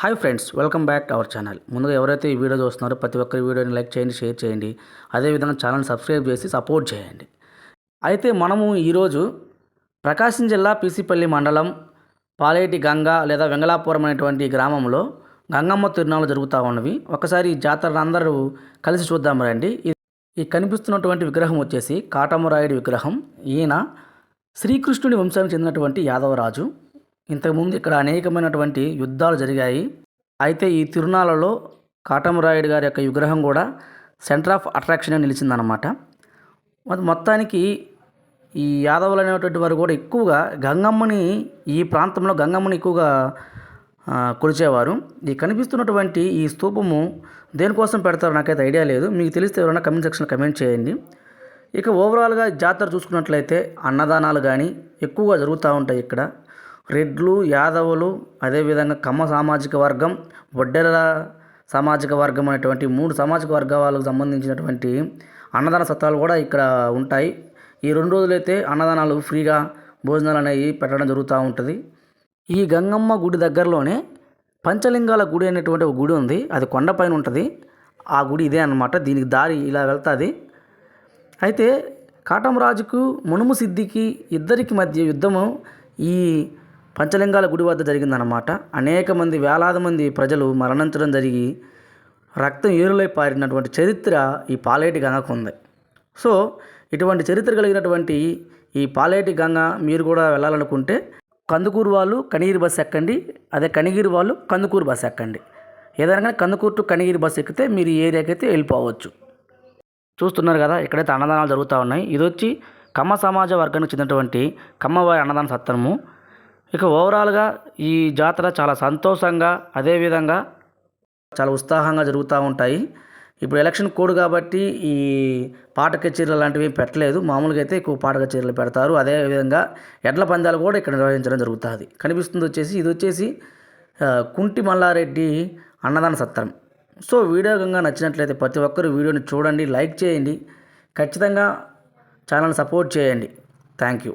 Hi friends welcome back to our channel. ముందుగా ఎవరైతే ఈ వీడియో చూస్తున్నారో ప్రతి ఒక్కరి వీడియోని లైక్ చేయండి షేర్ చేయండి. అదేవిధంగా ఛానల్ సబ్స్క్రైబ్ చేసి సపోర్ట్ చేయండి. అయితే మనము ఈరోజు ప్రకాశం జిల్లా పీసీపల్లి మండలం పాలేటి గంగ లేదా వెంగళాపురం అనేటువంటి గ్రామంలో గంగమ్మ తిరునాళ్ళు జరుగుతూ ఉన్నవి. ఒకసారి ఈ జాతరను అందరూ కలిసి చూద్దాం రండి. ఈ కనిపిస్తున్నటువంటి విగ్రహం వచ్చేసి కాటమరాయుడి విగ్రహం. ఈయన శ్రీకృష్ణుడి వంశానికి చెందినటువంటి యాదవరాజు. ఇంతకుముందు ఇక్కడ అనేకమైనటువంటి యుద్ధాలు జరిగాయి. అయితే ఈ తిరునాళ్ళలో కాటమరాయుడు గారి యొక్క విగ్రహం కూడా సెంటర్ ఆఫ్ అట్రాక్షన్ నిలిచిందనమాట మరి మొత్తానికి ఈ యాదవులు అనేటువంటి వారు కూడా ఎక్కువగా గంగమ్మని ఈ ప్రాంతంలో గంగమ్మని ఎక్కువగా కొలిచేవారు. ఈ కనిపిస్తున్నటువంటి ఈ స్తూపము దేనికోసం పెడతారో నాకైతే ఐడియా లేదు. మీకు తెలిస్తే ఎవరైనా కమెంట్ సెక్షన్లో కమెంట్ చేయండి. ఇక ఓవరాల్గా జాతర చూసుకున్నట్లయితే అన్నదానాలు కానీ ఎక్కువగా జరుగుతూ ఉంటాయి ఇక్కడ. రెడ్లు యాదవులు అదేవిధంగా కమ్మ సామాజిక వర్గం వడ్డెరల సామాజిక వర్గం అనేటువంటి మూడు సామాజిక వర్గాలకు సంబంధించినటువంటి అన్నదాన సత్రాలు కూడా ఇక్కడ ఉంటాయి. ఈ రెండు రోజులైతే అన్నదానాలు ఫ్రీగా భోజనాలు అనేవి పెట్టడం జరుగుతూ ఉంటుంది. ఈ గంగమ్మ గుడి దగ్గరలోనే పంచలింగాల గుడి అనేటువంటి ఒక గుడి ఉంది. అది కొండపైన ఉంటుంది. ఆ గుడి ఇదే అన్నమాట. దీనికి దారి ఇలా వెళ్తుంది. అయితే కాటమరాజుకు మునుము సిద్ధికి ఇద్దరికి మధ్య యుద్ధము ఈ పంచలింగాల గుడి వద్ద జరిగిందనమాట అనేక మంది వేలాది మంది ప్రజలు మరణించడం జరిగి రక్తం ఏరులై పారినటువంటి చరిత్ర ఈ పాలేటి గంగకు ఉంది. సో ఇటువంటి చరిత్ర కలిగినటువంటి ఈ పాలేటి గంగ మీరు కూడా వెళ్ళాలనుకుంటే కందుకూరు వాళ్ళు కనిగిరి బస్సు ఎక్కండి అదే కనిగిరి వాళ్ళు కందుకూరు బస్సు ఎక్కండి. ఏదైనా కందుకూరు టు కనిగిరి బస్సు ఎక్కితే మీరు ఈ ఏరియాకి అయితే వెళ్ళిపోవచ్చు. చూస్తున్నారు కదా ఇక్కడైతే అన్నదానాలు జరుగుతూ ఉన్నాయి. ఇది వచ్చి కమ్మ సమాజ వర్గానికి చెందినటువంటి కమ్మవారి అన్నదాన సత్రము. ఇక ఓవరాల్గా ఈ జాతర చాలా సంతోషంగా అదేవిధంగా చాలా ఉత్సాహంగా జరుగుతూ ఉంటాయి. ఇప్పుడు ఎలక్షన్ కోడ్ కాబట్టి ఈ పాట కచేరీలు లాంటివి పెట్టలేదు. మామూలుగా అయితే ఎక్కువ పాట కచేరీలు పెడతారు. అదేవిధంగా ఎడ్ల పందాలు కూడా ఇక్కడ నిర్వహించడం జరుగుతుంది. కనిపిస్తుంది వచ్చేసి ఇది వచ్చేసి కుంటి మల్లారెడ్డి అన్నదాన సత్రం. సో వీడియో కనుక నచ్చినట్లయితే ప్రతి ఒక్కరు వీడియోని చూడండి లైక్ చేయండి. ఖచ్చితంగా ఛానల్ సపోర్ట్ చేయండి. Thank you